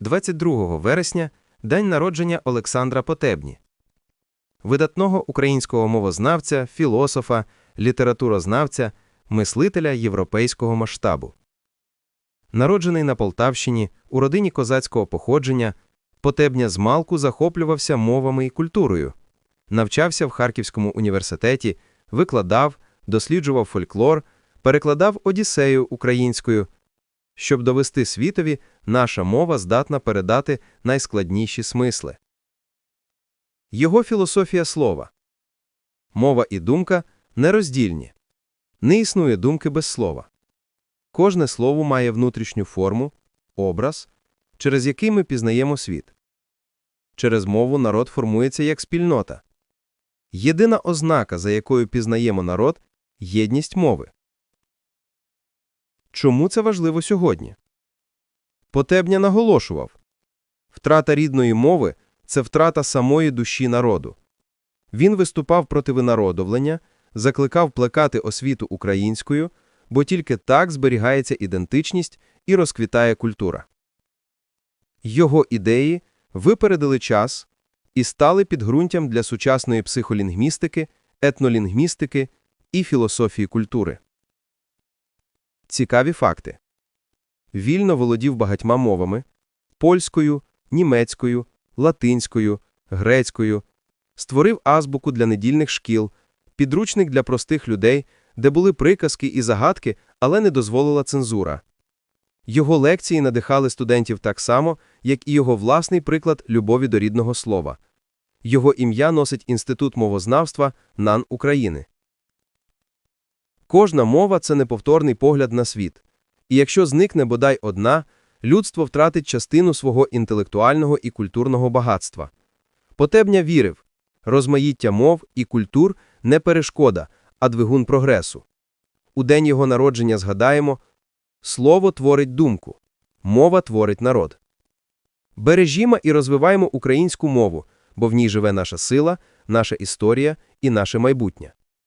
22 вересня день народження Олександра Потебні, видатного українського мовознавця, філософа, літературознавця, мислителя європейського масштабу. Народжений на Полтавщині у родині козацького походження, Потебня з малку захоплювався мовами і культурою, навчався в Харківському університеті, викладав, досліджував фольклор, перекладав Одіссею українською. Щоб довести світові, наша мова здатна передати найскладніші смисли. Його філософія слова. Мова і думка нероздільні. Не існує думки без слова. Кожне слово має внутрішню форму, образ, через який ми пізнаємо світ. Через мову народ формується як спільнота. Єдина ознака, за якою пізнаємо народ – єдність мови. Чому це важливо сьогодні? Потебня наголошував втрата рідної мови це втрата самої душі народу. Він виступав проти винародовлення, закликав плекати освіту українською, бо тільки так зберігається ідентичність і розквітає культура. Його ідеї випередили час і стали підґрунтям для сучасної психолінгвістики, етнолінгвістики і філософії культури. Цікаві факти. Вільно володів багатьма мовами – польською, німецькою, латинською, грецькою, створив азбуку для недільних шкіл, підручник для простих людей, де були приказки і загадки, але не дозволила цензура. Його лекції надихали студентів так само, як і його власний приклад любові до рідного слова. Його ім'я носить Інститут мовознавства НАН України. Кожна мова – це неповторний погляд на світ. І якщо зникне бодай одна, людство втратить частину свого інтелектуального і культурного багатства. Потебня вірив – розмаїття мов і культур – не перешкода, а двигун прогресу. У день його народження згадаємо – слово творить думку, мова творить народ. Бережімо і розвиваємо українську мову, бо в ній живе наша сила, наша історія і наше майбутнє.